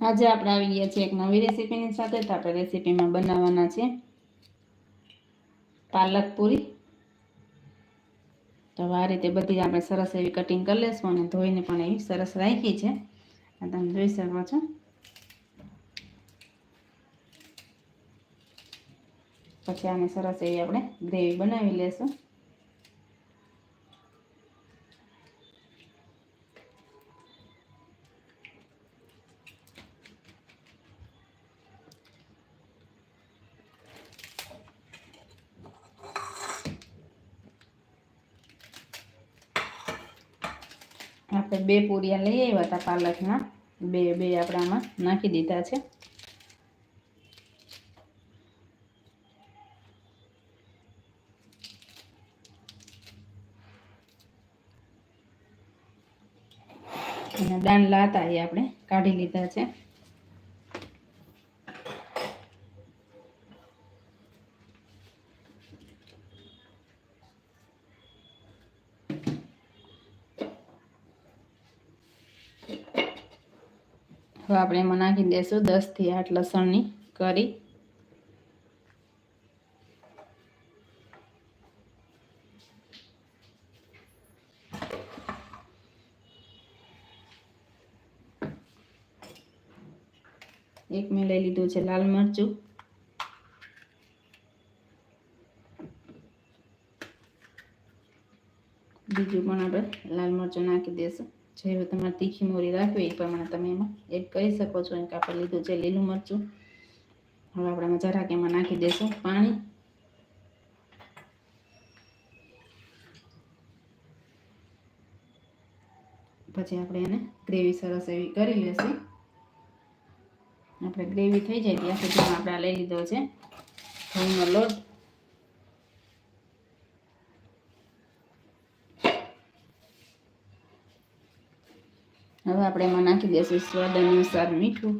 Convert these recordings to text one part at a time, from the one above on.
આજે આપણે આવી ગયા છીએ એક નવી રેસીપીની સાથે તો આપણે રેસીપીમાં બનાવવાના છે પાલક પૂરી. તો આ રીતે બધી આપણે સરસ એવી કટિંગ કરી લેશું અને ધોઈને પણ એવી સરસ રાખી છે. આ તમે જોઈ શકો છો. પછી આને સરસ એવી આપણે ગ્રેવી બનાવી લેશું. આપણે બે પૂરિયા લઈ આવ્યા હતા પાલકના બે બે આપણે આમાં નાખી દીધા છે. અને દાંડલા હતા એ આપણે કાઢી લીધા છે. હવે આપણે એમાં નાખી દઈશું દસથી આઠ લસણની કરી. એક મેં લઈ લીધું છે લાલ મરચું. બીજું પણ આપણે લાલ મરચું નાખી દઈશું જેવી તમારે તીખી મોરી રાખવી એ પ્રમાણે તમે એમાં એડ કરી શકો છો. એક આપણે લીધું છે લીલું મરચું. હવે આપણે જરાક એમાં નાખી દઈશું પાણી. પછી આપણે એને ગ્રેવી સરસ એવી કરી લેશું. આપણે ગ્રેવી થઈ જાય ત્યાં સુધીમાં આપણે લઈ લીધો છે. ઘઉંનો લોટ. હવે આપણે એમાં નાખી દઈશું સ્વાદ અનુસાર મીઠું.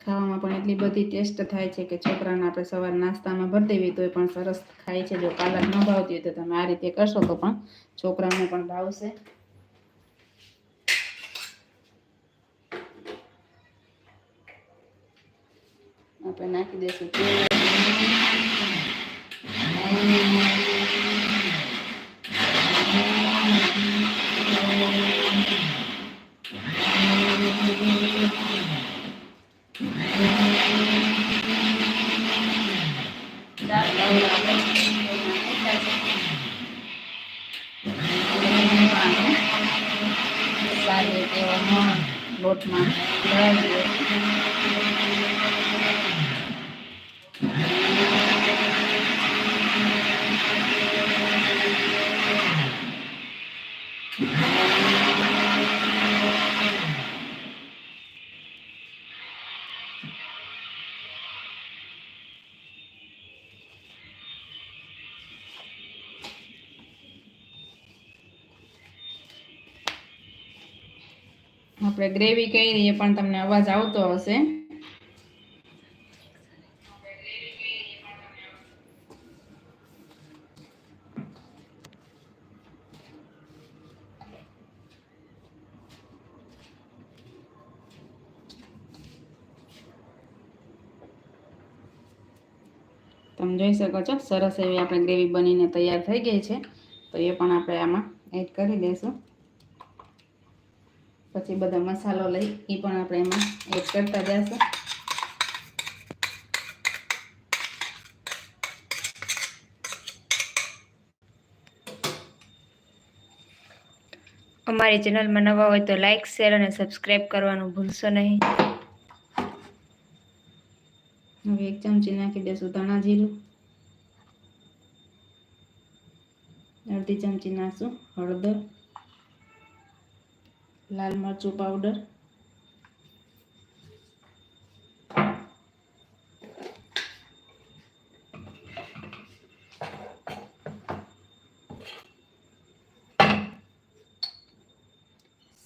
ખાવામાં પણ એટલી બધી ટેસ્ટ થાય છે કે છોકરાને આપણે સવાર નાસ્તામાં ભરી દેવી તો એ પણ સરસ ખાય છે. જો પાલક ન ભાવતી હોય તો તમે આ રીતે કરશો તો પણ છોકરાને પણ ભાવશે. આપણે નાખી દઈશું તેલ સારી રીતે લોટમાં આપણે ગ્રેવી કરી એ પણ તમને અવાજ આવતો હશે. તમે જોઈ શકો છો સરસ એવી આપણે ગ્રેવી બનીને તૈયાર થઈ ગઈ છે. તો એ પણ આપણે આમાં એડ કરી દઈશું. પછી બધા મસાલો લઈ એ પણ આપણે એમાં એડ કરતા જઈશું. અમારી ચેનલમાં નવા હોય તો લાઇક શેર અને સબસ્ક્રાઈબ કરવાનું ભૂલશો નહીં. હવે એક ચમચી નાખી દઈશું ધાણા જીરું. અડધી ચમચી નાખશું હળદર. લાલ મરચું પાવડર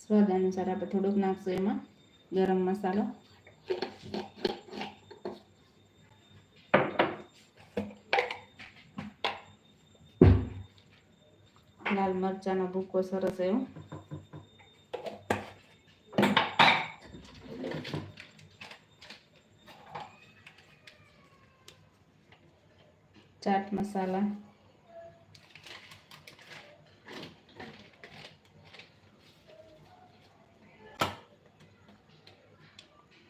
સ્વાદ અનુસાર આપણે થોડુંક નાખશું એમાં ગરમ મસાલો. લાલ મરચાંનો ભૂકો સરસ એવો. ચાટ મસાલા.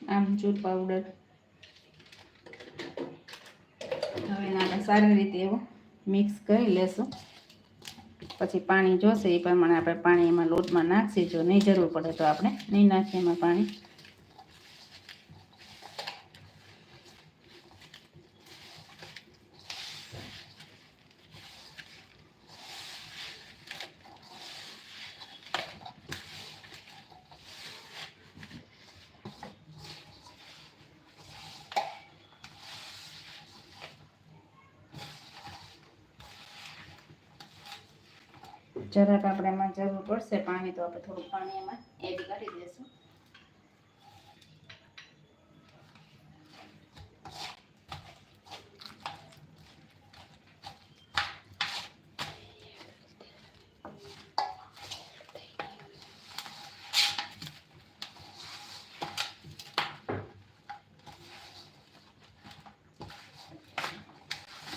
આમચૂર પાવડર હવે આપણે સારી રીતે એવો મિક્સ કરી લેશું. પછી પાણી જોશે, એ પ્રમાણે આપણે પાણી એમાં લોટમાં નાખીએ જો નહીં જરૂર પડે તો આપણે નહીં નાખીએ એમાં પાણી. જરાક આપણે એમાં જરૂર પડશે પાણી, તો આપણે થોડું પાણી એમાં એડ કરી દઈશું.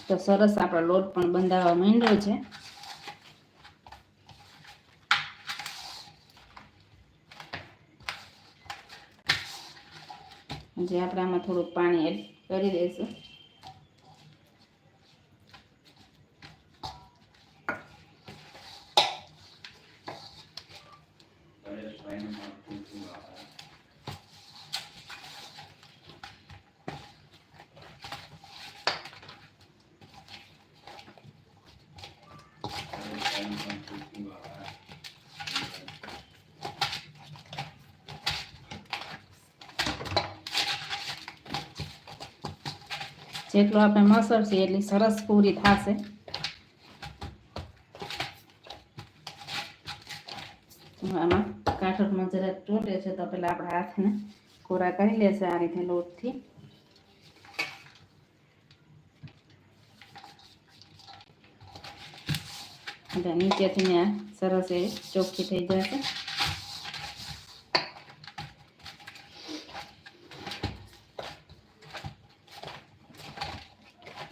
તો સરસ આપણો લોટ પણ બંધાવવા માંડ્યો છે. જે આપણે આમાં થોડુંક પાણી એડ કરી દઈશું. જેટલું આપણે મસળશે એટલી સરસ પૂરી થશે. આમાં કાઠોળમાં જરાક ચોટે છે તો પેલા આપણે હાથને કોરા કરી લેશે આ રીતે લોટથી. એટલે નીચેથી ને આ સરસ એ ચોખ્ખી થઈ જશે.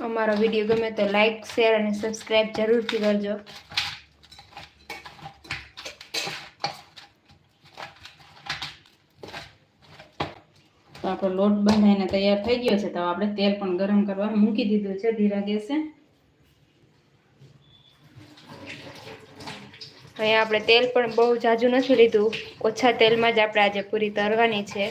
અમારો વીડિયો ગમે તો લાઈક શેર અને સબસ્ક્રાઈબ જરૂરથી કરજો. તો આપણો લોટ બંધાઈને તૈયાર થઈ ગયો છે. તો આપણે તેલ પણ ગરમ કરવા મૂકી દીધું છે ધીરા ગેસે. અહીંયા આપણે તેલ પણ બહુ જાજુ નથી લીધું. ઓછા તેલમાં જ આપણે આજે પૂરી તરવાની છે.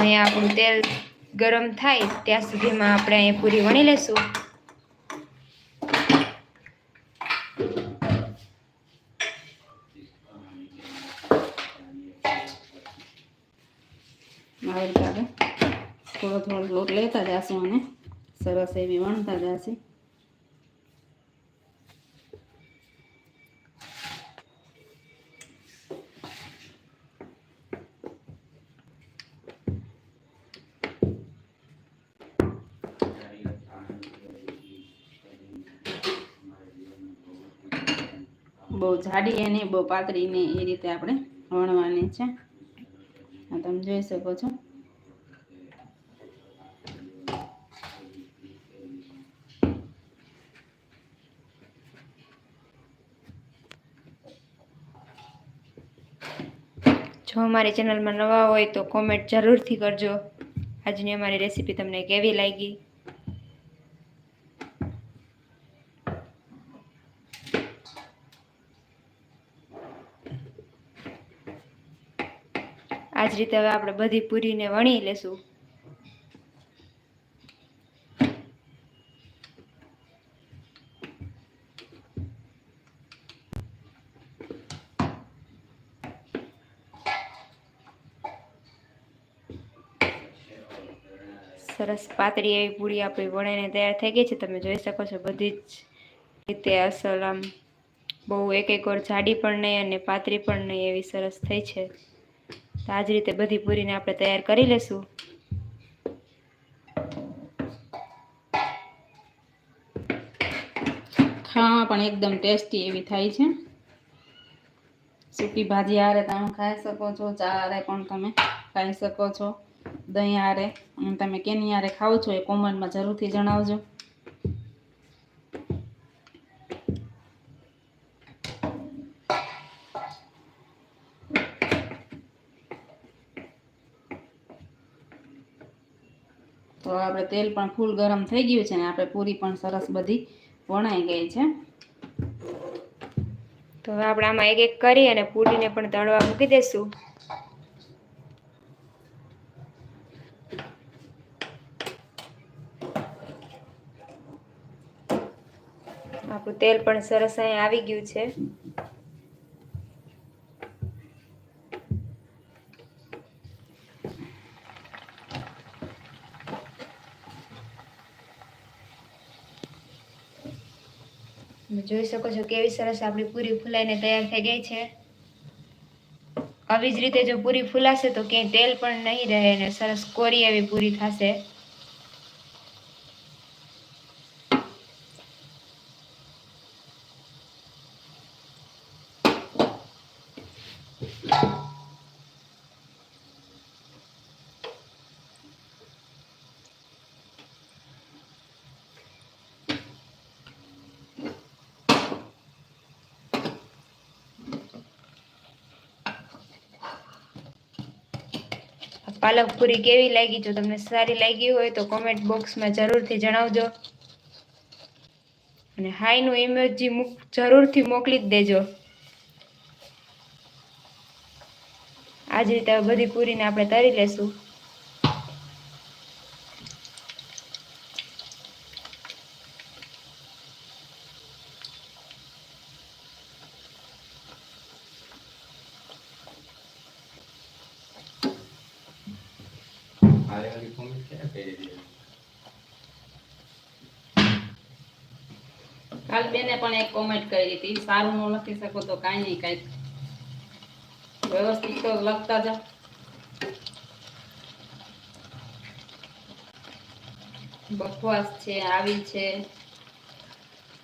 અહીંયા આપણું તેલ ગરમ થાય, ત્યાં સુધીમાં આપણે અહીંયા પૂરી વણી લેશું આવી રીતે થોડો થોડો લોટ લેતા જશું અને સરસ એવી વણતા જશે. બહુ જાડી અને બહુ પાતળી ને એ રીતે આપણે વણવાની છે. આ તમે જોઈ શકો છો. જો અમારી ચેનલમાં નવા હોય તો કોમેન્ટ જરૂરથી કરજો. આજની અમારી રેસીપી તમને કેવી લાગી? જ રીતે હવે આપણે બધી પૂરીને વણી લેશું. સરસ પાતળી એવી પૂરી આપણી વણીને તૈયાર થઈ ગઈ છે. તમે જોઈ શકો છો બધી જ રીતે અસલ આમ બહુ એક એક ઓર જાડી પણ નહીં અને પાતળી પણ નહીં એવી સરસ થઈ છે. તો આ જ રીતે બધી પૂરીને આપણે તૈયાર કરી લેશું. ખાવામાં પણ એકદમ ટેસ્ટી એવી થાય છે. સૂકી ભાજી આરે તમે ખાઈ શકો છો, ચા આરે પણ તમે ખાઈ શકો છો, દહીં અને તમે કેની આરે ખાવ છો એ કોમેન્ટમાં જરૂરથી જણાવજો. તો આપણે તેલ પણ ફૂલ ગરમ થઈ ગયું છે ને આપણે પૂરી પણ સરસ બધી વણાઈ ગઈ છે. તો હવે આપણે આમાં એક એક કરી અને પૂરીને પણ તળવા મૂકી દઈશું આપણું તેલ પણ સરસ અહીં આવી ગયું છે. જોઈ શકો છો કેવી સરસ આપણી પૂરી ફૂલાઈને તૈયાર થઈ ગઈ છે. આવી જ રીતે જો પૂરી ફૂલાશે તો ક્યાંય તેલ પણ નહીં રહે ને સરસ કોરી એવી પૂરી થશે. પાલક પૂરી કેવી લાગી? જો તમને સારી લાગી હોય તો કોમેન્ટ બોક્સમાં જરૂરથી જણાવજો. અને હાઈનું ઇમોજી જરૂરથી મોકલી જ દેજો. આ રીતે બધી પૂરીને આપણે તરી લેશું. આરે વાળી કોમેન્ટ ક્યાં કરી હતી કાલ બેને પણ એક કોમેન્ટ કરી હતી. સારું ન લખી શકો તો કાંઈ નહીં, કાંઈક વ્યવસ્થિત તો લખતા જાઓ બકવાસ છે, આવી છે.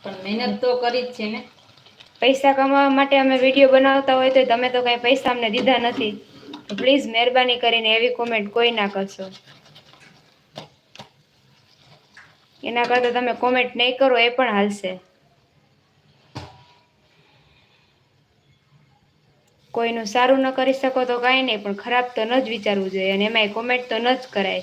પણ મહેનત તો કરી જ છે ને. પૈસા કમાવા માટે અમે વીડિયો બનાવતા હોય તો તમે તો કાંઈ પૈસા અમને દીધા નથી. પ્લીઝ મહેરબાની કરીને એવી કોમેન્ટ કોઈ ના કરશો. એના કરતાં તમે કોમેન્ટ નહીં કરો, એ પણ હાલશે. કોઈનું સારું ન કરી શકો તો કાંઈ નહીં, પણ ખરાબ તો ન જ વિચારવું જોઈએ અને એમાંય કોમેન્ટ તો ન જ કરાય.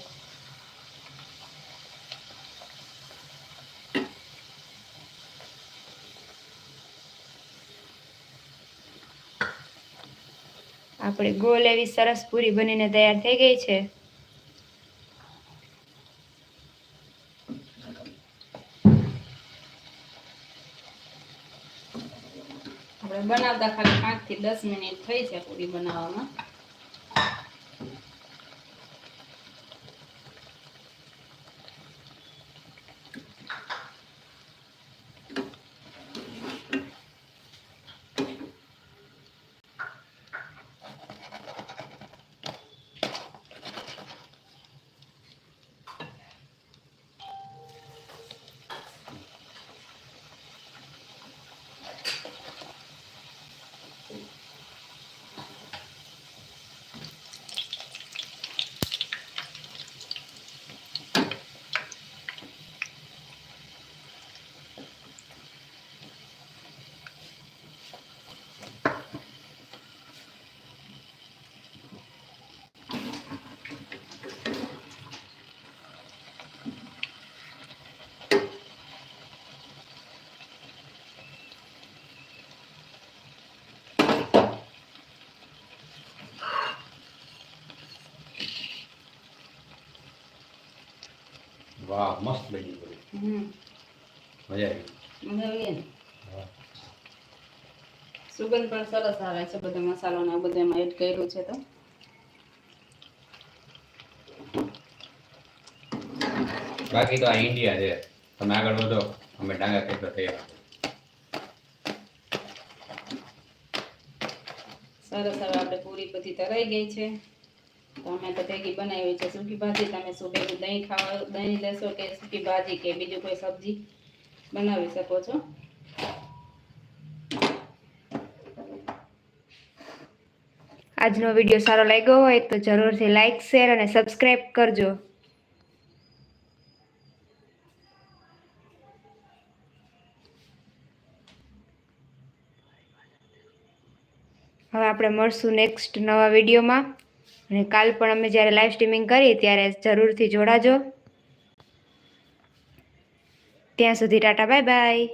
આપણી ગોલ એવી સરસ પૂરી બનીને તૈયાર થઈ ગઈ છે. આપણે બનાવતા ખાલી પાંચથી દસ મિનિટ થઈ છે પૂરી બનાવવામાં. વાહ મસ્ત બની ગયું હમ. મજા આવી સુગંધ પણ સરસ આવે છે બધો મસાલો ને બધું એમાં એડ કર્યું છે તો. બાકી તો આ ઇન્ડિયા છે. તમે આગળ વધો અમે ડાંગા કેટલો તૈયાર સરસ હવે આપણે પૂરી બધી તરાઈ ગઈ છે. તો તો ભેગી બનાવી છે. સૂકી ભાજી તમે શું દહીં ખાવા, દહીં લેશો કે સૂકી ભાજી કે બીજું કોઈ સબ્જી બનાવી શકો છો? આજનો વીડિયો સારો લાગ્યો હોય તો જરૂરથી લાઈક શેર અને સબસ્ક્રાઈબ કરજો. હવે આપણે મળશું નેક્સ્ટ નવા વિડીયોમાં. અને કાલ પણ અમે જ્યારે લાઈવ સ્ટ્રીમિંગ કરીએ ત્યારે જરૂરથી જોડાજો. ત્યાં સુધી ટાટા બાય બાય